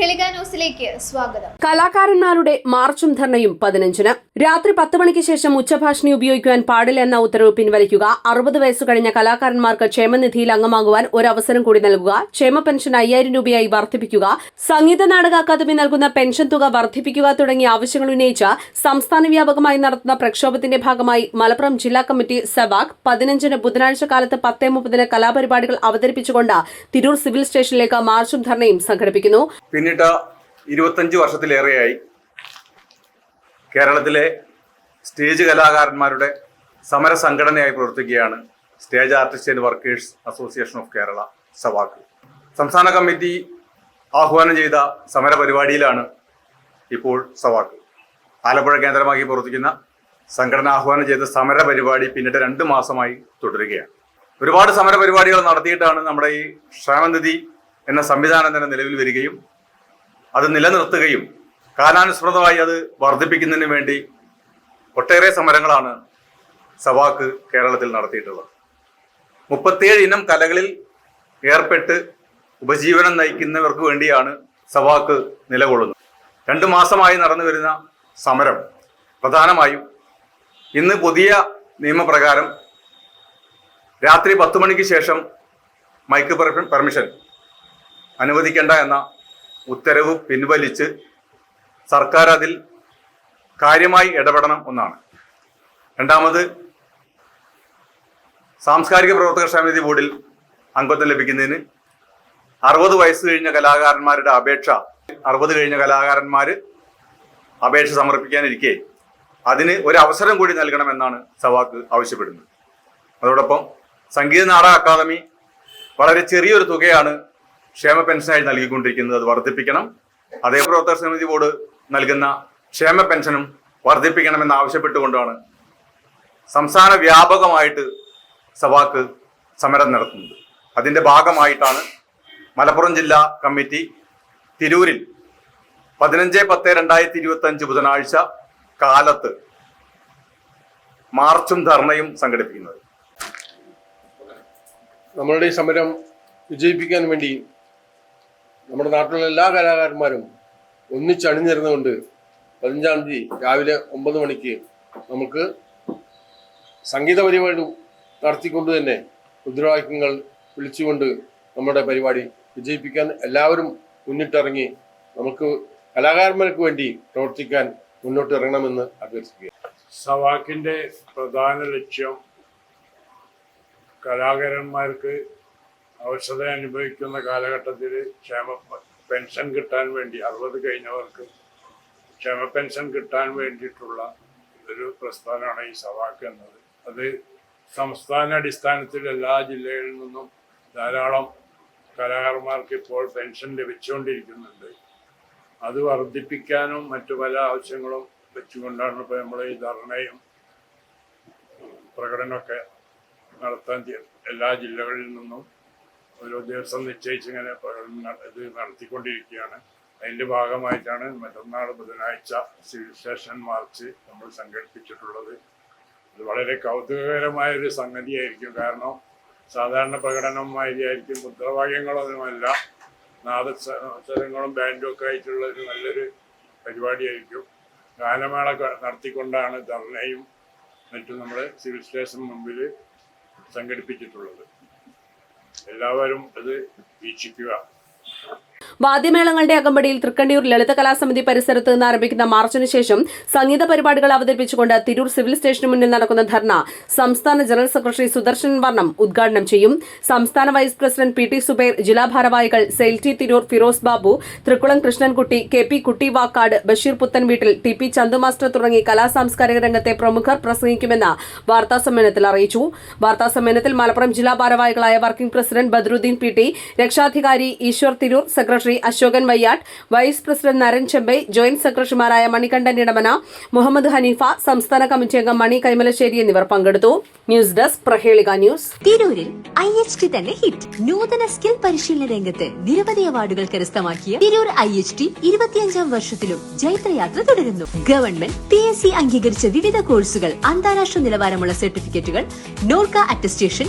നമസ്കാരം ന്യൂസിലേക്ക് സ്വാഗതം. കലാകാരന്മാരുടെ മാർച്ചും ധർണയും പതിനഞ്ചിന്. രാത്രി പത്ത് മണിക്ക് ശേഷം ഉച്ചഭാഷണി ഉപയോഗിക്കുവാൻ പാടില്ല എന്ന ഉത്തരവ് പിൻവലിക്കുക. അറുപത് വയസ്സ് കഴിഞ്ഞ കലാകാരന്മാർക്ക് ക്ഷേമനിധിയിൽ അംഗമാകുവാൻ ഒരു അവസരം കൂടി നൽകുക. ക്ഷേമ പെൻഷൻ അയ്യായിരം രൂപയായി വർദ്ധിപ്പിക്കുക. സംഗീത നാടക അക്കാദമി നൽകുന്ന പെൻഷൻ തുക വർദ്ധിപ്പിക്കുക തുടങ്ങിയ ആവശ്യങ്ങൾ ഉന്നയിച്ച് സംസ്ഥാന വ്യാപകമായി നടത്തുന്ന പ്രക്ഷോഭത്തിന്റെ ഭാഗമായി മലപ്പുറം ജില്ലാ കമ്മിറ്റി സെവാക് പതിനഞ്ചിന് ബുധനാഴ്ച കാലത്ത് പത്തേ മുപ്പതിന് കലാപരിപാടികൾ അവതരിപ്പിച്ചുകൊണ്ട് തിരൂർ സിവിൽ സ്റ്റേഷനിലേക്ക് മാർച്ചും ധർണയും സംഘടിപ്പിക്കുന്നു. പിന്നീട് ഇരുപത്തഞ്ച് വർഷത്തിലേറെയായി കേരളത്തിലെ സ്റ്റേജ് കലാകാരന്മാരുടെ സമര സംഘടനയായി പ്രവർത്തിക്കുകയാണ് stage artist and workers association of Kerala സവാക്ക്. സംസ്ഥാന കമ്മിറ്റി ആഹ്വാനം ചെയ്ത സമര പരിപാടിയിലാണ് ഇപ്പോൾ സവാക്ക്. ആലപ്പുഴ കേന്ദ്രമാക്കി പ്രവർത്തിക്കുന്ന സംഘടന ആഹ്വാനം ചെയ്ത സമര പരിപാടി പിന്നീട് രണ്ട് മാസമായി തുടരുകയാണ്. ഒരുപാട് സമര പരിപാടികൾ നടത്തിയിട്ടാണ് നമ്മുടെ ഈ ക്ഷേമനിധി എന്ന സംവിധാനം തന്നെ നിലവിൽ വരികയും അത് നിലനിർത്തുകയും കാലാനുസൃതമായി അത് വർദ്ധിപ്പിക്കുന്നതിന് വേണ്ടി ഒട്ടേറെ സമരങ്ങളാണ് സവാക്ക് കേരളത്തിൽ നടത്തിയിട്ടുള്ളത്. മുപ്പത്തിയേഴ് ഇനം കലകളിൽ ഏർപ്പെട്ട് ഉപജീവനം നയിക്കുന്നവർക്ക് വേണ്ടിയാണ് സവാക്ക് നിലകൊള്ളുന്നത്. രണ്ട് മാസമായി നടന്നു വരുന്ന സമരം പ്രധാനമായും ഇന്ന് പുതിയ നിയമപ്രകാരം രാത്രി പത്ത് മണിക്ക് ശേഷം മൈക്ക് പെർമിഷൻ അനുവദിക്കേണ്ട എന്ന ഉത്തരവ് പിൻവലിച്ച് സർക്കാർ അതിൽ കാര്യമായി ഇടപെടണം ഒന്നാണ് രണ്ടാമത് സാംസ്കാരിക പ്രവർത്തക സമിതി ബോർഡിൽ അംഗത്വം ലഭിക്കുന്നതിന് അറുപത് വയസ്സ് കഴിഞ്ഞ കലാകാരന്മാരുടെ അപേക്ഷ അറുപത് കഴിഞ്ഞ കലാകാരന്മാർ അപേക്ഷ സമർപ്പിക്കാനിരിക്കെ. അതിന് ഒരു അവസരം കൂടി നൽകണമെന്നാണ് സവാക്ക് ആവശ്യപ്പെടുന്നത്. അതോടൊപ്പം സംഗീത നാടക അക്കാദമി വളരെ ചെറിയൊരു തുകയാണ് ക്ഷേമ പെൻഷനായി നൽകിക്കൊണ്ടിരിക്കുന്നത്. അത് വർദ്ധിപ്പിക്കണം. അതേ പ്രവർത്തക സമിതി ബോർഡ് നൽകുന്ന ക്ഷേമ പെൻഷനും വർദ്ധിപ്പിക്കണമെന്ന് ആവശ്യപ്പെട്ടുകൊണ്ടാണ് സംസ്ഥാന വ്യാപകമായിട്ട് സവാക്ക് സമരം നടത്തുന്നത്. അതിന്റെ ഭാഗമായിട്ടാണ് മലപ്പുറം ജില്ലാ കമ്മിറ്റി തിരൂരിൽ പതിനഞ്ച് പത്ത് രണ്ടായിരത്തി ഇരുപത്തി അഞ്ച് ബുധനാഴ്ച കാലത്ത് മാർച്ചും ധർണയും സംഘടിപ്പിക്കുന്നത്. നമ്മളുടെ സമരം വിജയിപ്പിക്കാൻ വേണ്ടി നമ്മുടെ നാട്ടിലുള്ള എല്ലാ കലാകാരന്മാരും ഒന്നിച്ചണിഞ്ഞിരുന്നുകൊണ്ട് പതിനഞ്ചാം തീയതി രാവിലെ ഒമ്പത് മണിക്ക് നമുക്ക് സംഗീത പരിപാടി നടത്തിക്കൊണ്ട് തന്നെ മുദ്രാവാക്യങ്ങൾ വിളിച്ചുകൊണ്ട് നമ്മുടെ പരിപാടി വിജയിപ്പിക്കാൻ എല്ലാവരും മുന്നിട്ടിറങ്ങി നമുക്ക് കലാകാരന്മാർക്ക് വേണ്ടി പ്രവർത്തിക്കാൻ മുന്നോട്ട് ഇറങ്ങണമെന്ന് അഭ്യർത്ഥിക്കുക സവാക്കിന്റെ പ്രധാന ലക്ഷ്യം കലാകാരന്മാർക്ക് അവശത അനുഭവിക്കുന്ന കാലഘട്ടത്തിൽ ക്ഷേമ പെൻഷൻ കിട്ടാൻ വേണ്ടി അറുപത് കഴിഞ്ഞവർക്ക് ക്ഷേമ പെൻഷൻ കിട്ടാൻ വേണ്ടിയിട്ടുള്ള ഒരു പ്രസ്ഥാനമാണ് ഈ സവാക്ക് എന്നത്. അത് സംസ്ഥാന അടിസ്ഥാനത്തിൽ എല്ലാ ജില്ലകളിൽ നിന്നും ധാരാളം കലാകാരന്മാർക്ക് ഇപ്പോൾ പെൻഷൻ ലഭിച്ചുകൊണ്ടിരിക്കുന്നുണ്ട്. അത് വർദ്ധിപ്പിക്കാനും മറ്റു പല ആവശ്യങ്ങളും വെച്ചുകൊണ്ടാണ് ഇപ്പോൾ നമ്മൾ ഈ ധർണയും പ്രകടനമൊക്കെ നടത്താൻ എല്ലാ ജില്ലകളിൽ നിന്നും ഓരോ ദിവസം നിശ്ചയിച്ച് ഇങ്ങനെ ഇത് നടത്തിക്കൊണ്ടിരിക്കുകയാണ്. അതിന്റെ ഭാഗമായിട്ടാണ് മറ്റന്നാൾ ബുധനാഴ്ച സിവിൽ സ്റ്റേഷൻ മാർച്ച് നമ്മൾ സംഘടിപ്പിച്ചിട്ടുള്ളത്. ഇത് വളരെ കൗതുകകരമായ ഒരു സംഗതിയായിരിക്കും. കാരണം സാധാരണ പ്രകടനം മാതിരിയായിരിക്കും. മുദ്രാവാക്യങ്ങളൊന്നുമല്ല നാദസ്വരങ്ങളും ബാൻഡും ഒക്കെ ആയിട്ടുള്ള ഒരു നല്ലൊരു പരിപാടിയായിരിക്കും. ഗാനമേള നടത്തിക്കൊണ്ടാണ് ധർണയും മറ്റും നമ്മൾ സിവിൽ സ്റ്റേഷൻ മുമ്പിൽ സംഘടിപ്പിച്ചിട്ടുള്ളത്. എല്ലാവരും അത് വീക്ഷിക്കുക. വാദ്യമേളങ്ങളുടെ അകമ്പടിയിൽ തൃക്കണ്ണിയൂർ ലളിത കലാസമിതി പരിസരത്ത് നിന്ന് ആരംഭിക്കുന്ന മാർച്ചിന് ശേഷം സംഗീത പരിപാടികൾ അവതരിപ്പിച്ചുകൊണ്ട് തിരൂർ സിവിൽ സ്റ്റേഷന് മുന്നിൽ നടക്കുന്ന ധർണ സംസ്ഥാന ജനറൽ സെക്രട്ടറി സുദർശൻ വർണം ഉദ്ഘാടനം ചെയ്യും. സംസ്ഥാന vice president P T Zubair ജില്ലാ ഭാരവാഹികൾ സെൽറ്റി Tirur Firoz Babu Thrikkulam Krishnankutty K P Kutty Vakkad Basheer Puthanveettil T P Chandu master തുടങ്ങി കലാസാംസ്കാരിക രംഗത്തെ പ്രമുഖർ പ്രസംഗിക്കുമെന്ന് വാർത്താസമ്മേളനത്തിൽ അറിയിച്ചു. വാർത്താ സമ്മേളനത്തിൽ മലപ്പുറം ജില്ലാ ഭാരവാഹികളായ working president Badruddin P T രക്ഷാധികാരി Eswar Tirur secretary secretary Asokan Vayyattu vice president Naran Chembai joint സെക്രട്ടറിമാരായ മണികണ്ഠൻ ഇടമന മുഹമ്മദ് ഹനീഫ സംസ്ഥാന കമ്മിറ്റി അംഗം മണി കൈമലശ്ശേരി എന്നിവർ പങ്കെടുത്തു. News desk Prahelika news. തിരൂരിൽ ഐ എച്ച് ടി തന്നെ ഹിറ്റ്. നൂതന സ്കിൽ പരിശീലന രംഗത്ത് നിരവധി അവാർഡുകൾ കരസ്ഥമാക്കിയ തിരൂർ ഐ എച്ച് ടി ഇരുപത്തിയഞ്ചാം വർഷത്തിലും ജൈത്രയാത്ര തുടരുന്നു. ഗവൺമെന്റ് പി എസ് സി അംഗീകരിച്ച വിവിധ കോഴ്സുകൾ അന്താരാഷ്ട്ര നിലവാരമുള്ള സർട്ടിഫിക്കറ്റുകൾ Norka attestation